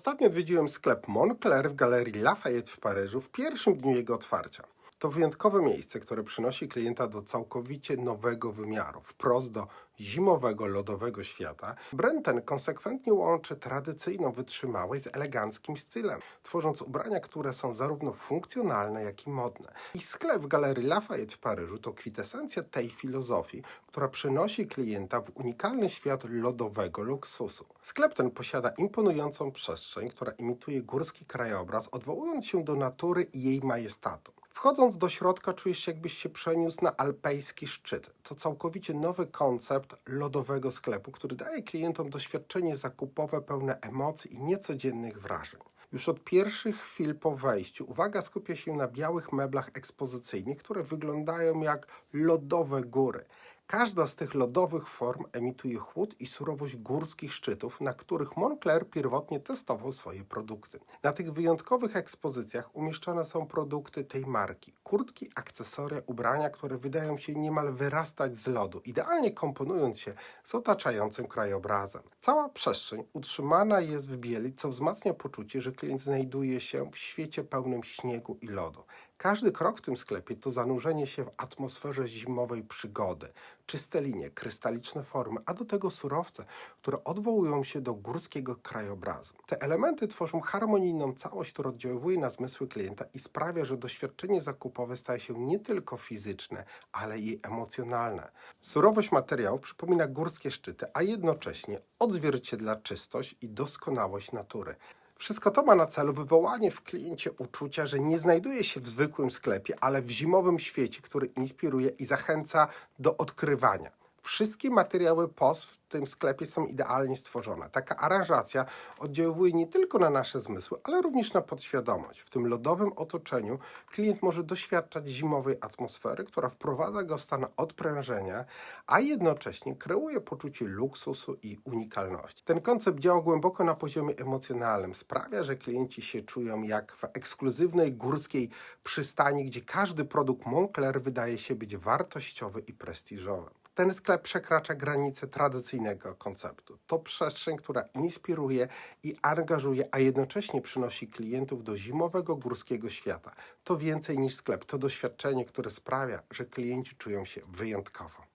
Ostatnio odwiedziłem sklep Moncler w galerii Lafayette w Paryżu w pierwszym dniu jego otwarcia. To wyjątkowe miejsce, które przynosi klienta do całkowicie nowego wymiaru, wprost do zimowego, lodowego świata. Brand ten konsekwentnie łączy tradycyjną wytrzymałość z eleganckim stylem, tworząc ubrania, które są zarówno funkcjonalne, jak i modne. I sklep w galerii Lafayette w Paryżu to kwintesencja tej filozofii, która przenosi klienta w unikalny świat lodowego luksusu. Sklep ten posiada imponującą przestrzeń, która imituje górski krajobraz, odwołując się do natury i jej majestatu. Wchodząc do środka, czujesz się, jakbyś się przeniósł na alpejski szczyt. To całkowicie nowy koncept lodowego sklepu, który daje klientom doświadczenie zakupowe pełne emocji i niecodziennych wrażeń. Już od pierwszych chwil po wejściu uwaga skupia się na białych meblach ekspozycyjnych, które wyglądają jak lodowe góry. Każda z tych lodowych form emituje chłód i surowość górskich szczytów, na których Moncler pierwotnie testował swoje produkty. Na tych wyjątkowych ekspozycjach umieszczone są produkty tej marki. Kurtki, akcesoria, ubrania, które wydają się niemal wyrastać z lodu, idealnie komponując się z otaczającym krajobrazem. Cała przestrzeń utrzymana jest w bieli, co wzmacnia poczucie, że klient znajduje się w świecie pełnym śniegu i lodu. Każdy krok w tym sklepie to zanurzenie się w atmosferze zimowej przygody. Czyste linie, krystaliczne formy, a do tego surowce, które odwołują się do górskiego krajobrazu. Te elementy tworzą harmonijną całość, która oddziałuje na zmysły klienta i sprawia, że doświadczenie zakupowe staje się nie tylko fizyczne, ale i emocjonalne. Surowość materiału przypomina górskie szczyty, a jednocześnie odzwierciedla czystość i doskonałość natury. Wszystko to ma na celu wywołanie w kliencie uczucia, że nie znajduje się w zwykłym sklepie, ale w zimowym świecie, który inspiruje i zachęca do odkrywania. Wszystkie materiały POS w tym sklepie są idealnie stworzone. Taka aranżacja oddziałuje nie tylko na nasze zmysły, ale również na podświadomość. W tym lodowym otoczeniu klient może doświadczać zimowej atmosfery, która wprowadza go w stan odprężenia, a jednocześnie kreuje poczucie luksusu i unikalności. Ten koncept działa głęboko na poziomie emocjonalnym. Sprawia, że klienci się czują jak w ekskluzywnej górskiej przystani, gdzie każdy produkt Moncler wydaje się być wartościowy i prestiżowy. Ten sklep przekracza granice tradycyjnego konceptu. To przestrzeń, która inspiruje i angażuje, a jednocześnie przynosi klientów do zimowego górskiego świata. To więcej niż sklep, to doświadczenie, które sprawia, że klienci czują się wyjątkowo.